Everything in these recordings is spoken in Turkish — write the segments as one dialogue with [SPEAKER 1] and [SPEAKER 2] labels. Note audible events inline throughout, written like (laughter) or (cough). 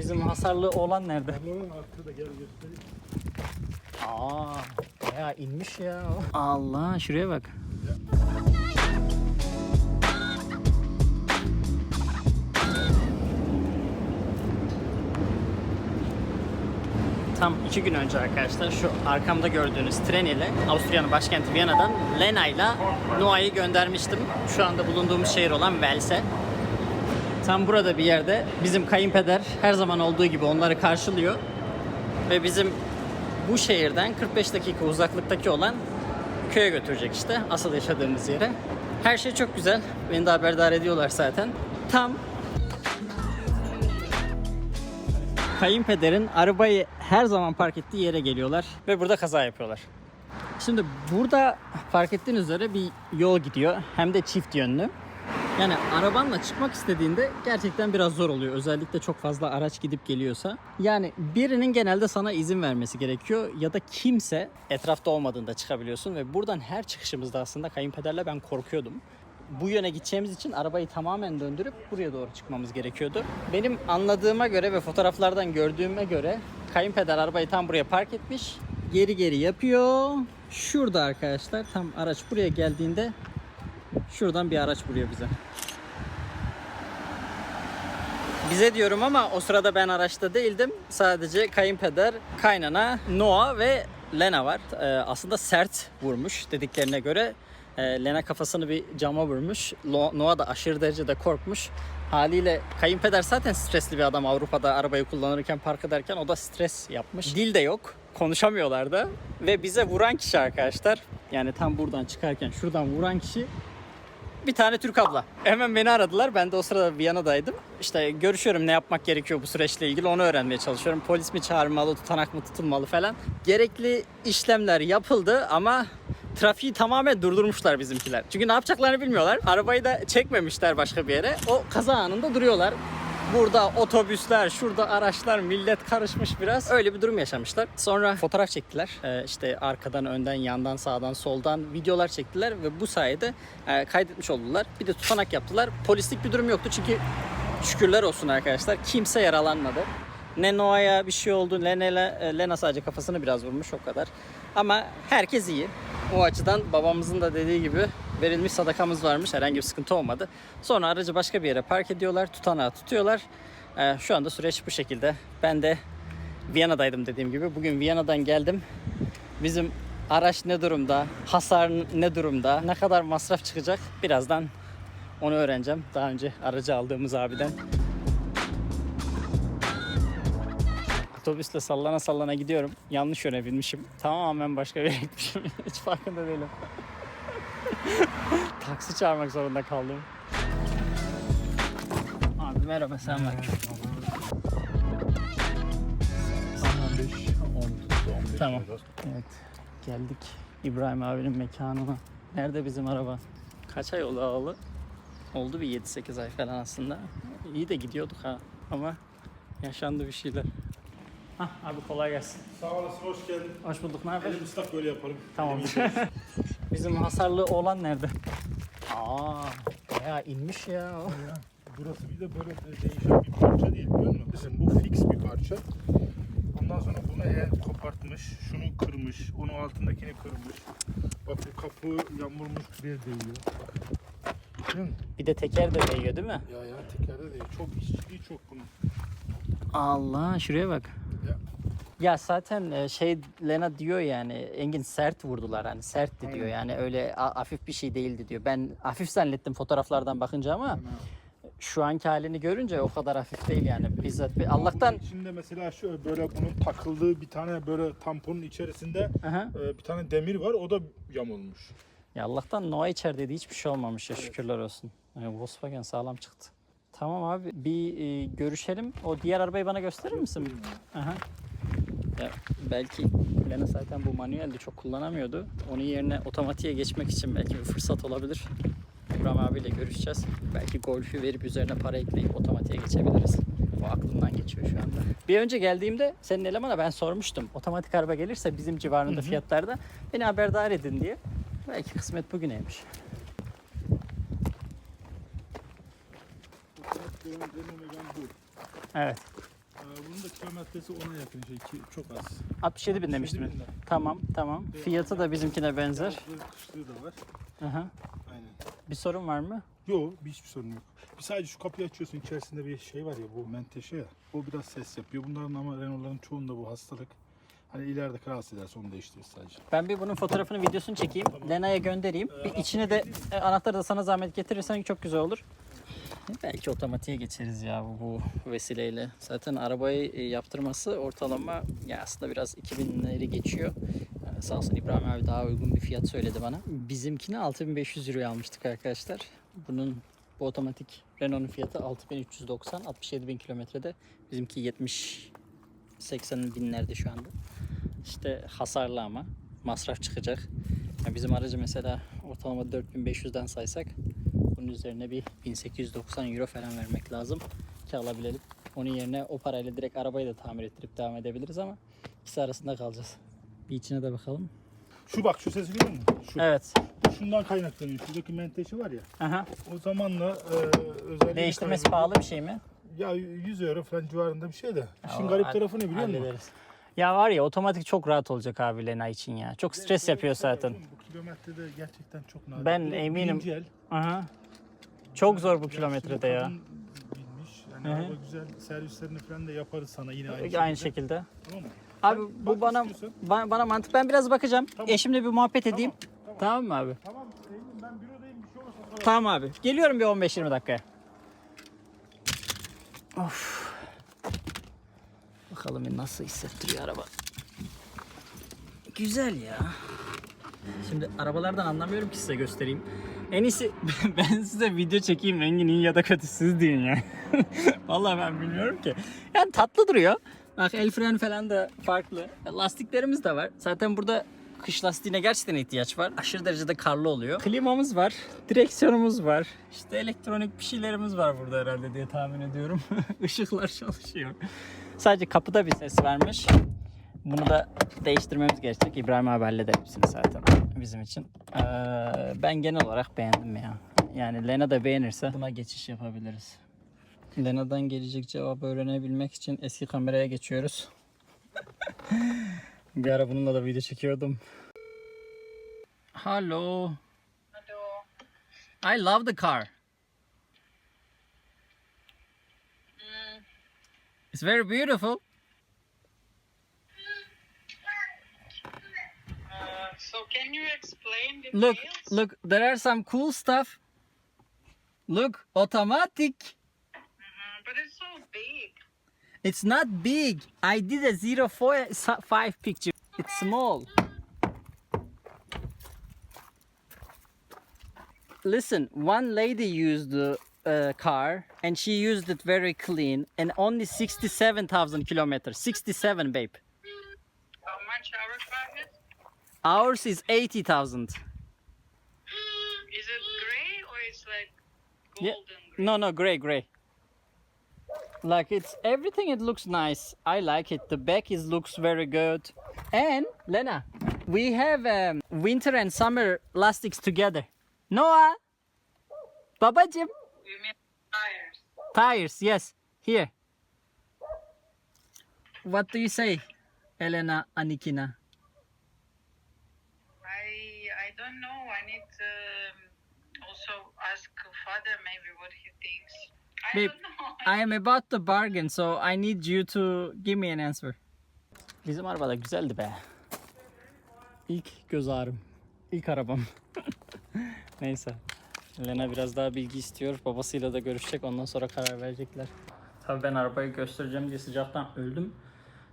[SPEAKER 1] Bizim hasarlı olan nerede?
[SPEAKER 2] Onun altı da gel göstereyim.
[SPEAKER 1] Aa, bayağı inmiş ya. Allah şuraya bak. Tam iki gün önce arkadaşlar şu arkamda gördüğünüz tren ile Avusturya'nın başkenti Viyana'dan Lena ile Noah'yı göndermiştim. Şu anda bulunduğumuz şehir olan Wels'e. Tam burada bir yerde bizim kayınpeder her zaman olduğu gibi onları karşılıyor. Ve bizim bu şehirden 45 dakika uzaklıktaki olan köye götürecek işte asıl yaşadığımız yere. Her şey çok güzel. Beni de haberdar ediyorlar zaten. Tam kayınpederin arabayı her zaman park ettiği yere geliyorlar ve burada kaza yapıyorlar. Şimdi burada fark ettiğiniz üzere bir yol gidiyor. Hem de çift yönlü. Yani arabanla çıkmak istediğinde gerçekten biraz zor oluyor. Özellikle çok fazla araç gidip geliyorsa. Yani birinin genelde sana izin vermesi gerekiyor ya da kimse etrafta olmadığında çıkabiliyorsun ve buradan her çıkışımızda aslında kayınpederle ben korkuyordum. Bu yöne gideceğimiz için arabayı tamamen döndürüp buraya doğru çıkmamız gerekiyordu. Benim anladığıma göre ve fotoğraflardan gördüğüme göre kayınpeder arabayı tam buraya park etmiş. Geri geri yapıyor. Şurada arkadaşlar tam araç buraya geldiğinde Şuradan bir araç vuruyor bize. Bize diyorum ama o sırada ben araçta değildim. Sadece kayınpeder, kaynana, Noah ve Lena var. Ee, aslında sert vurmuş dediklerine göre. Ee, Lena kafasını bir cama vurmuş. Noah da aşırı derecede korkmuş. Haliyle kayınpeder zaten stresli bir adam Avrupa'da arabayı kullanırken park ederken o da stres yapmış. Dil de yok. Konuşamıyorlar da. Ve bize vuran kişi arkadaşlar yani tam buradan çıkarken şuradan vuran kişi bir tane Türk abla. Hemen beni aradılar. Ben de o sırada Viyana'daydım. İşte görüşüyorum ne yapmak gerekiyor bu süreçle ilgili onu öğrenmeye çalışıyorum. Polis mi çağırmalı, tutanak mı tutulmalı falan. Gerekli işlemler yapıldı ama trafiği tamamen durdurmuşlar bizimkiler. Çünkü ne yapacaklarını bilmiyorlar. Arabayı da çekmemişler başka bir yere. O kaza anında duruyorlar. Burada otobüsler, şurada araçlar, millet karışmış biraz. Öyle bir durum yaşamışlar. Sonra fotoğraf çektiler. Ee, işte arkadan, önden, yandan, sağdan, soldan videolar çektiler ve bu sayede e, kaydetmiş oldular. Bir de tutanak yaptılar. Polislik bir durum yoktu çünkü şükürler olsun arkadaşlar kimse yaralanmadı. Ne Noah'ya bir şey oldu, ne Lena, e, Lena sadece kafasını biraz vurmuş o kadar. Ama herkes iyi. O açıdan babamızın da dediği gibi verilmiş sadakamız varmış. Herhangi bir sıkıntı olmadı. Sonra aracı başka bir yere park ediyorlar. Tutanağı tutuyorlar. Ee, şu anda süreç bu şekilde. Ben de Viyana'daydım dediğim gibi. Bugün Viyana'dan geldim. Bizim araç ne durumda? Hasar ne durumda? Ne kadar masraf çıkacak? Birazdan onu öğreneceğim. Daha önce aracı aldığımız abiden. Otobüsle sallana sallana gidiyorum. Yanlış yöne binmişim. Tamamen başka bir yere gitmişim. (laughs) Hiç farkında değilim. (laughs) Taksi çağırmak zorunda kaldım. Abi merhaba sen bak.
[SPEAKER 2] 15, 10 tuttu, 15
[SPEAKER 1] Tamam. Evet geldik İbrahim abinin mekanına. Nerede bizim araba? Kaç ay oldu alalı? Oldu bir 7-8 ay falan aslında. İyi de gidiyorduk ha. Ama yaşandı bir şeyler. Hah abi kolay gelsin.
[SPEAKER 2] Sağ olasın, hoş geldin.
[SPEAKER 1] Hoş bulduk. Ne haber?
[SPEAKER 2] Elim ıslak böyle yapalım.
[SPEAKER 1] Tamam. Bizim hasarlı oğlan nerede? Aa, bayağı inmiş ya.
[SPEAKER 2] Burası bir de böyle de- değişen bir parça değil biliyor musun? Bizim bu fix bir parça. Ondan sonra bunu eğer kopartmış, şunu kırmış, onun altındakini kırmış. Bak bu kapı yamulmuş buraya değiyor. Değil mi?
[SPEAKER 1] Bir de teker de değiyor değil mi?
[SPEAKER 2] Ya ya tekerde değil. Çok işçiliği çok bunun.
[SPEAKER 1] Allah şuraya bak.
[SPEAKER 2] Ya.
[SPEAKER 1] Zaten e, şey Lena diyor yani Engin sert vurdular hani sertti diyor
[SPEAKER 2] Aynen.
[SPEAKER 1] yani öyle a- hafif bir şey değildi diyor. Ben hafif zannettim fotoğraflardan bakınca ama şu anki halini görünce o kadar hafif değil yani bizzat bir Allah'tan
[SPEAKER 2] Bunun içinde mesela şöyle böyle bunun takıldığı bir tane böyle tamponun içerisinde
[SPEAKER 1] Aha.
[SPEAKER 2] e, bir tane demir var. O da yamulmuş.
[SPEAKER 1] Ya Allah'tan Noah içerideydi hiçbir şey olmamış ya şükürler olsun. Yani Volkswagen sağlam çıktı. Tamam abi bir e, görüşelim. O diğer arabayı bana gösterir misin? Aha. Ya belki Lena zaten bu manuelde çok kullanamıyordu. Onun yerine otomatiğe geçmek için belki bir fırsat olabilir. İbrahim abiyle görüşeceğiz. Belki golfü verip üzerine para ekleyip otomatiğe geçebiliriz. O aklımdan geçiyor şu anda. Bir önce geldiğimde senin elemana ben sormuştum. Otomatik araba gelirse bizim civarında fiyatlarda beni haberdar edin diye. Belki kısmet bugüneymiş. Evet.
[SPEAKER 2] Bunun da kilometresi ona yakın şey ki çok az.
[SPEAKER 1] 67 bin demiştim.
[SPEAKER 2] 67 bin lira.
[SPEAKER 1] Tamam tamam. Fiyatı da bizimkine benzer.
[SPEAKER 2] Yazlığı, kışlığı da var.
[SPEAKER 1] Aha.
[SPEAKER 2] Aynen.
[SPEAKER 1] Bir sorun var mı?
[SPEAKER 2] Yok hiçbir sorun yok. Bir sadece şu kapıyı açıyorsun içerisinde bir şey var ya bu menteşe ya. O biraz ses yapıyor. Bunların ama Renault'ların çoğunda bu hastalık. Hani ileride rahatsız ederse onu değiştirir sadece.
[SPEAKER 1] Ben bir bunun fotoğrafını, videosunu çekeyim. Lena'ya göndereyim. Bir içine de e, anahtarı da sana zahmet getirirsen çok güzel olur. Belki otomatiğe geçeriz ya bu, bu vesileyle. Zaten arabayı e, yaptırması ortalama ya aslında biraz 2000'leri geçiyor. Yani sağ olsun İbrahim abi daha uygun bir fiyat söyledi bana. Bizimkini 6500 euroya almıştık arkadaşlar. Bunun bu otomatik Renault'un fiyatı 6390 67 bin kilometrede. Bizimki 70 80 binlerde şu anda. İşte hasarlı ama masraf çıkacak. Yani bizim aracı mesela ortalama 4500'den saysak bunun üzerine bir 1890 euro falan vermek lazım ki alabilelim. Onun yerine o parayla direkt arabayı da tamir ettirip devam edebiliriz ama ikisi arasında kalacağız. Bir içine de bakalım.
[SPEAKER 2] Şu bak şu sesi biliyor musun? Şu.
[SPEAKER 1] Evet.
[SPEAKER 2] Şundan kaynaklanıyor. Şuradaki menteşe var ya.
[SPEAKER 1] Aha.
[SPEAKER 2] O zamanla e, özelliğini
[SPEAKER 1] Değiştirmesi
[SPEAKER 2] kaybediyor.
[SPEAKER 1] pahalı bir şey mi?
[SPEAKER 2] Ya 100 euro falan civarında bir şey de. İşin garip tarafı ne biliyor musun?
[SPEAKER 1] Hallederiz. Ya var ya otomatik çok rahat olacak abi Lena için ya. Çok stres yapıyor zaten.
[SPEAKER 2] Bu kilometrede gerçekten çok nadir.
[SPEAKER 1] Ben eminim. Aha. Çok zor bu
[SPEAKER 2] Ya
[SPEAKER 1] kilometrede ya.
[SPEAKER 2] Bilmiş. Yani
[SPEAKER 1] Hı hı.
[SPEAKER 2] araba güzel servislerini falan da yaparız sana yine aynı,
[SPEAKER 1] Aynı
[SPEAKER 2] şekilde.
[SPEAKER 1] şekilde.
[SPEAKER 2] Tamam mı?
[SPEAKER 1] Abi
[SPEAKER 2] Sen
[SPEAKER 1] bu bana
[SPEAKER 2] istiyorsan.
[SPEAKER 1] bana, bana mantık. Ben biraz bakacağım.
[SPEAKER 2] Tamam.
[SPEAKER 1] Eşimle bir muhabbet edeyim.
[SPEAKER 2] Tamam,
[SPEAKER 1] Tamam, mı abi?
[SPEAKER 2] Tamam Eylül ben bürodayım bir şey olursa sonra.
[SPEAKER 1] Tamam abi. Geliyorum bir 15-20 dakikaya. Of. Bakalım bir nasıl hissettiriyor araba. Güzel ya. Şimdi arabalardan anlamıyorum ki size göstereyim. En iyisi (laughs) ben size video çekeyim rengin iyi ya da kötü siz deyin ya. (laughs) Vallahi ben bilmiyorum ki. Yani tatlı duruyor. Bak el freni falan da farklı. Lastiklerimiz de var. Zaten burada kış lastiğine gerçekten ihtiyaç var. Aşırı derecede karlı oluyor. Klimamız var. Direksiyonumuz var. İşte elektronik bir şeylerimiz var burada herhalde diye tahmin ediyorum. (laughs) Işıklar çalışıyor. Sadece kapıda bir ses vermiş. Bunu da değiştirmemiz gerekecek. İbrahim abi halleder hepsini zaten bizim için. Ee, ben genel olarak beğendim ya. Yani Lena da beğenirse buna geçiş yapabiliriz. Lena'dan gelecek cevabı öğrenebilmek için eski kameraya geçiyoruz. (laughs) Bir ara bununla da video çekiyordum. Hello.
[SPEAKER 3] Hello.
[SPEAKER 1] I love the car. It's very beautiful.
[SPEAKER 3] So can you explain the
[SPEAKER 1] Look, look, there are some cool stuff. Look, automatic.
[SPEAKER 3] Mhm, But it's so big.
[SPEAKER 1] It's not big. I did a zero four five picture. It's small. Listen, one lady used the uh, car and she used it very clean and only 67,000 kilometers. 67, babe.
[SPEAKER 3] How much our car is?
[SPEAKER 1] Ours is 80,000.
[SPEAKER 3] Is it gray or it's like
[SPEAKER 1] Yeah.
[SPEAKER 3] golden gray?
[SPEAKER 1] No, no, gray, gray. Like it's everything. It looks nice. I like it. The back is looks very good. And Lena, we have um, winter and summer elastics together. Noah, babacım,
[SPEAKER 3] You mean tires?
[SPEAKER 1] tires. Yes, here. What do you say, Elena Anikina?
[SPEAKER 3] Don't know. I need to um, also ask father maybe what he thinks. I
[SPEAKER 1] Babe,
[SPEAKER 3] don't know.
[SPEAKER 1] I am about to bargain, so I need you to give me an answer. Bizim araba da güzeldi be. İlk göz ağrım. İlk arabam. (laughs) Neyse. Lena biraz daha bilgi istiyor. Babasıyla da görüşecek. Ondan sonra karar verecekler. Tabii ben arabayı göstereceğim diye sıcaktan öldüm.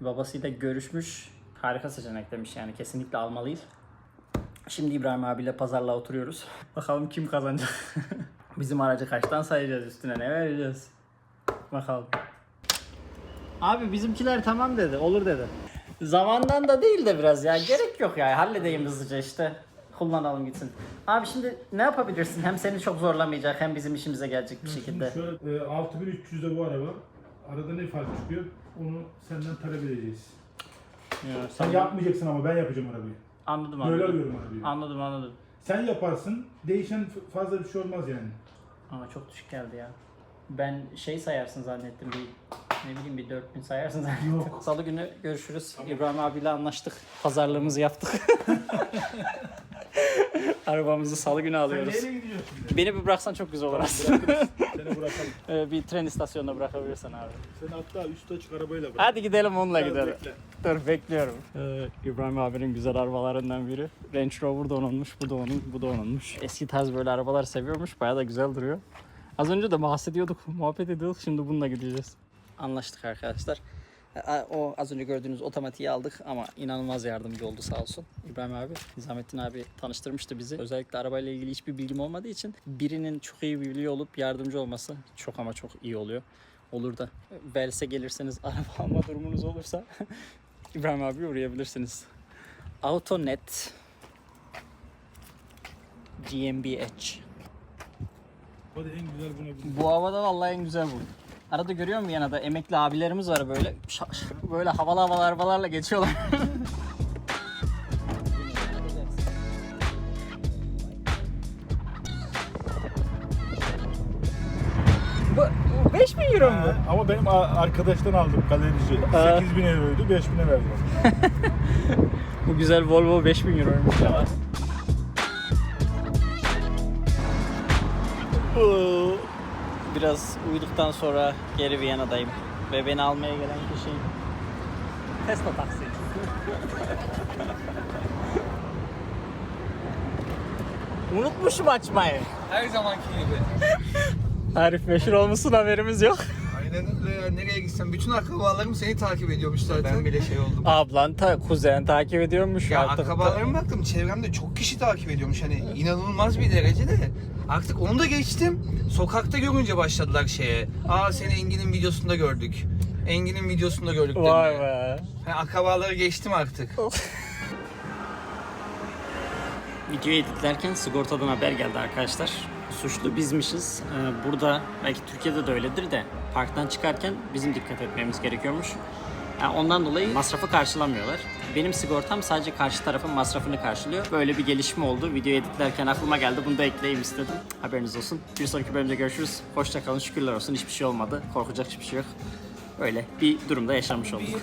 [SPEAKER 1] Babasıyla görüşmüş. Harika seçenek demiş yani. Kesinlikle almalıyız. Şimdi İbrahim abiyle pazarlığa oturuyoruz. (laughs) Bakalım kim kazanacak. (laughs) Bizim aracı kaçtan sayacağız üstüne ne vereceğiz? Bakalım. Abi bizimkiler tamam dedi, olur dedi. Zamandan da değil de biraz ya. Gerek yok ya. Halledeyim hızlıca işte. Kullanalım gitsin. Abi şimdi ne yapabilirsin? Hem seni çok zorlamayacak hem bizim işimize gelecek bir şekilde.
[SPEAKER 2] Şöyle e, 6300'de bu araba. Arada ne fark çıkıyor? Onu senden talep edeceğiz.
[SPEAKER 1] Ya,
[SPEAKER 2] Sen yapmayacaksın ama ben yapacağım arabayı.
[SPEAKER 1] Anladım
[SPEAKER 2] Böyle
[SPEAKER 1] anladım.
[SPEAKER 2] alıyorum arabayı.
[SPEAKER 1] Anladım anladım.
[SPEAKER 2] Sen yaparsın. Değişen f- fazla bir şey olmaz yani.
[SPEAKER 1] Ama çok düşük geldi ya. Ben şey sayarsın zannettim bir ne bileyim bir 4000 sayarsın zannettim. Salı günü görüşürüz. İbrahim abiyle anlaştık. Pazarlığımızı yaptık. (laughs) (laughs) Arabamızı salı günü alıyoruz.
[SPEAKER 2] Nereye gidiyorsun?
[SPEAKER 1] Beni bir bıraksan çok güzel olur aslında.
[SPEAKER 2] Seni bırakalım. (laughs)
[SPEAKER 1] Ee, bir tren istasyonuna bırakabilirsen abi.
[SPEAKER 2] Seni hatta üst açık arabayla bırak.
[SPEAKER 1] Hadi gidelim onunla
[SPEAKER 2] Biraz
[SPEAKER 1] gidelim.
[SPEAKER 2] bekle.
[SPEAKER 1] Dur bekliyorum. Ee, İbrahim abinin güzel arabalarından biri. Range Rover da onunmuş, bu da onun, bu da onunmuş. Eski tarz böyle arabalar seviyormuş. Bayağı da güzel duruyor. Az önce de bahsediyorduk, muhabbet ediyorduk. Şimdi bununla gideceğiz. Anlaştık arkadaşlar. O az önce gördüğünüz otomatiği aldık ama inanılmaz yardımcı oldu sağ olsun. İbrahim abi, Nizamettin abi tanıştırmıştı bizi. Özellikle arabayla ilgili hiçbir bilgim olmadığı için birinin çok iyi biliyor olup yardımcı olması çok ama çok iyi oluyor. Olur da Vels'e gelirseniz (laughs) araba alma durumunuz olursa (laughs) İbrahim abi uğrayabilirsiniz. Autonet GmbH. Bu havada vallahi en güzel bu. Arada görüyor musun yanada emekli abilerimiz var böyle böyle havalı havalı arabalarla geçiyorlar. bu, bu 5000 euro mu?
[SPEAKER 2] Ha, Ama benim a- arkadaştan aldım galerici.
[SPEAKER 1] Ha.
[SPEAKER 2] 8000 euroydu 5000'e verdim. (laughs)
[SPEAKER 1] Bu güzel Volvo 5000 euroymuş ya. Biraz uyuduktan sonra geri Viyana'dayım. Ve beni almaya gelen kişi Tesla taksi. (laughs) Unutmuşum açmayı.
[SPEAKER 4] Her zamanki gibi.
[SPEAKER 1] Arif meşhur olmuşsun haberimiz yok.
[SPEAKER 4] Aynen öyle ya. Nereye gitsem bütün akrabalarım seni takip ediyormuş zaten. Ben bile şey oldum.
[SPEAKER 1] Ablan ta kuzen takip ediyormuş
[SPEAKER 4] Ya
[SPEAKER 1] artık.
[SPEAKER 4] akrabalarıma baktım çevremde çok kişi takip ediyormuş hani inanılmaz bir derecede. Artık onu da geçtim. Sokakta görünce başladılar şeye. Aa seni Engin'in videosunda gördük. Engin'in videosunda gördük
[SPEAKER 1] Vay
[SPEAKER 4] demeye.
[SPEAKER 1] be.
[SPEAKER 4] Ben akrabaları geçtim artık.
[SPEAKER 1] Video editlerken sigortadan haber geldi arkadaşlar. Suçlu bizmişiz. Ee, Burada belki Türkiye'de de öyledir de parktan çıkarken bizim dikkat etmemiz gerekiyormuş. Yani ondan dolayı masrafı karşılamıyorlar. Benim sigortam sadece karşı tarafın masrafını karşılıyor. Böyle bir gelişme oldu. Video editlerken aklıma geldi. Bunu da ekleyeyim istedim. Haberiniz olsun. Bir sonraki bölümde görüşürüz. Hoşça kalın. Şükürler olsun. Hiçbir şey olmadı. Korkacak hiçbir şey yok. Öyle bir durumda yaşanmış olduk.